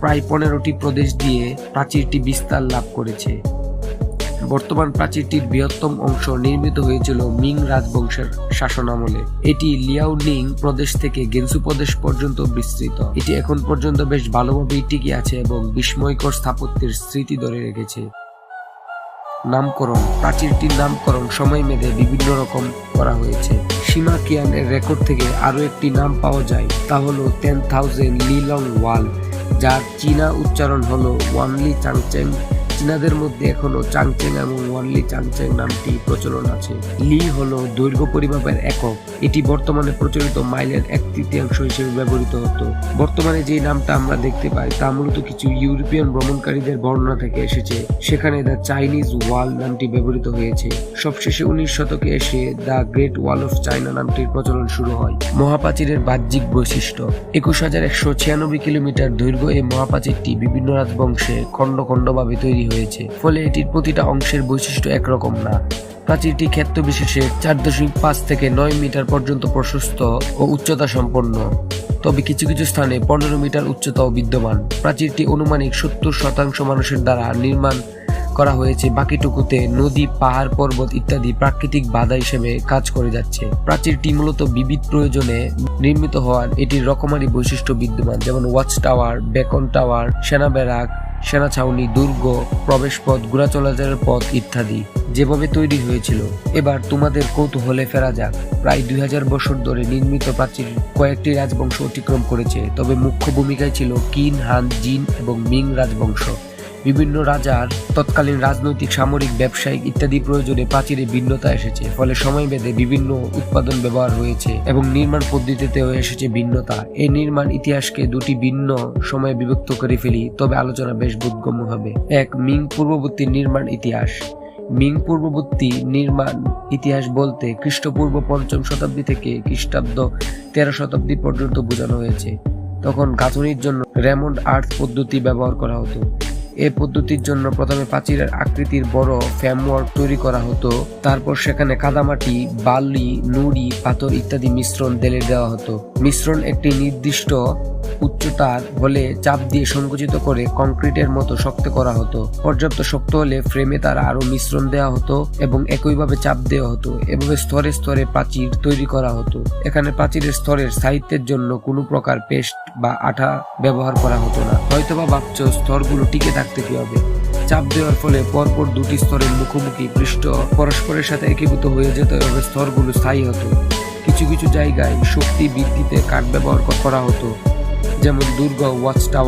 প্রায় পনেরোটি প্রদেশ দিয়ে প্রাচীরটি বিস্তার লাভ করেছে। বর্তমান প্রাচীরটির বৃহত্তম অংশ নির্মিত হয়েছিল মিং রাজবংশের শাসনামলে। এটি লিয়াওনিং প্রদেশ থেকে গেনসু প্রদেশ পর্যন্ত বিস্তৃত। এটি এখন পর্যন্ত বেশ ভালোভাবেই টিকে আছে এবং বিস্ময়কর স্থাপত্যের স্মৃতি ধরে রেখেছে। নামকরণ, প্রাচীরটির নামকরণ সময় মেধে বিভিন্ন রকম করা হয়েছে। সীমা কিয়ানের রেকর্ড থেকে আরও একটি নাম পাওয়া যায়, তা হল টেন থাউজেন্ড লিলং ওয়াল। যার চীনা উচ্চারণ হল ওয়ানলি চাংচেং চীনাদের মধ্যে এখনও চাংচেং এবং ওয়ানলি চাংচেং নামটি প্রচলন আছে। লি হলো দৈর্ঘ্য পরিমাপের একক। এটি বর্তমানে প্রচলিত মাইলের এক তৃতীয়াংশ হিসেবে ব্যবহৃত হতো। বর্তমানে যে নামটা আমরা দেখতে পাই, তা মূলত কিছু ইউরোপিয়ান ভ্রমণকারীদের বর্ণনা থেকে এসেছে। সেখানে দ্য চাইনিজ ওয়াল নামটি ব্যবহৃত হয়েছে। সবশেষে উনিশ শতকে এসে the great wall of China নামটির প্রচলন শুরু হয়। মহাপ্রাচীরের বাহ্যিক বৈশিষ্ট্য। একুশ হাজার একশো ছিয়ানব্বই কিলোমিটার দৈর্ঘ্য এই মহাপ্রাচীরটি বিভিন্ন রাজবংশে খণ্ড খণ্ডভাবে তৈরি হয়েছে ফলে এটির প্রতিটা অংশের বৈশিষ্ট্য একরকম না। প্রাচীরটি ক্ষেত্র বিশেষে চার দশমিক পাঁচ থেকে নয় মিটার পর্যন্ত প্রশস্ত ও উচ্চতা সম্পন্ন। তবে কিছু কিছু স্থানে পনেরো মিটার উচ্চতাও বিদ্যমান। প্রাচীরটি অনুমানিক সত্তর শতাংশ মানুষের দ্বারা নির্মাণ করা হয়েছে। বাকিটুকুতে নদী, পাহাড়, পর্বত ইত্যাদি প্রাকৃতিক বাধা হিসেবে কাজ করে যাচ্ছে। প্রাচীরটি মূলত বিবিধ প্রয়োজনে নির্মিত হওয়ার এটির রকমারি বৈশিষ্ট্য বিদ্যমান, যেমন ওয়াচ টাওয়ার বেকন টাওয়ার সেনা ব্যারাক সেনা ছাউনি, দুর্গ, প্রবেশপথ ঘোড়া চলাচলের পথ ইত্যাদি যেভাবে তৈরি হয়েছিল। এবার তোমাদের কৌতূহলে ফেরা যাক। প্রায় দুই হাজার বছর ধরে নির্মিত প্রাচীর কয়েকটি রাজবংশ অতিক্রম করেছে, তবে মুখ্য ভূমিকায় ছিল কিন, হান, জিন এবং মিং রাজবংশ। বিভিন্ন রাজার তৎকালীন রাজনৈতিক, সামরিক, ব্যবসায়িক ইত্যাদি প্রয়োজনে প্রাচীরে ভিন্নতা এসেছে। ফলে সময় বেঁধে বিভিন্ন উৎপাদন ব্যবহার হয়েছে এবং নির্মাণ পদ্ধতিতেও এসেছে ভিন্নতা। এই নির্মাণ ইতিহাসকে দুটি ভিন্ন সময়ে বিভক্ত করে ফেলি, তবে আলোচনা বেশ বোধগম্য হবে। এক, মিং পূর্ববর্তী নির্মাণ ইতিহাস। মিং পূর্ববর্তী নির্মাণ ইতিহাস বলতে খ্রিস্টপূর্ব পঞ্চম শতাব্দী থেকে খ্রিস্টাব্দ তেরো শতাব্দী পর্যন্ত বোঝানো হয়েছে। তখন গাঁথনির জন্য রেমন্ড আর্থ পদ্ধতি ব্যবহার করা হতো। এ পদ্ধতির জন্য প্রথমে প্রাচীরের আকৃতির বড় ফ্রেমওয়ার্ক তৈরি করা হতো। তারপর সেখানে কাদামাটি, বালি, নুড়ি, পাথর ইত্যাদি মিশ্রণ দেলে দেওয়া হতো। মিশ্রণ একটি নির্দিষ্ট উচ্চতার হলে চাপ দিয়ে সংকুচিত করে কংক্রিটের মতো শক্ত করা হতো। পর্যাপ্ত শক্ত হলে ফ্রেমে তার আরও মিশ্রণ দেওয়া হতো এবং একইভাবে চাপ দেওয়া হতো এভাবে স্তরে স্তরে প্রাচীর তৈরি করা হতো। এখানে প্রাচীরের স্তরের সাহিত্যের জন্য কোনো প্রকার পেস্ট বা আঠা ব্যবহার করা হতো না। হয়তোবা ভাবছ স্তরগুলো টিকে থাকতে কি হবে চাপ দেওয়ার ফলে পরপর দুটি স্তরের মুখোমুখি পৃষ্ঠ পরস্পরের সাথে একীভূত হয়ে যেত এবং স্তরগুলো স্থায়ী হতো। কিছু কিছু জায়গায় শক্তি বৃদ্ধিতে কাঠ ব্যবহার করা হতো। যেমন দুর্গ ওয়াচ টাওয়ার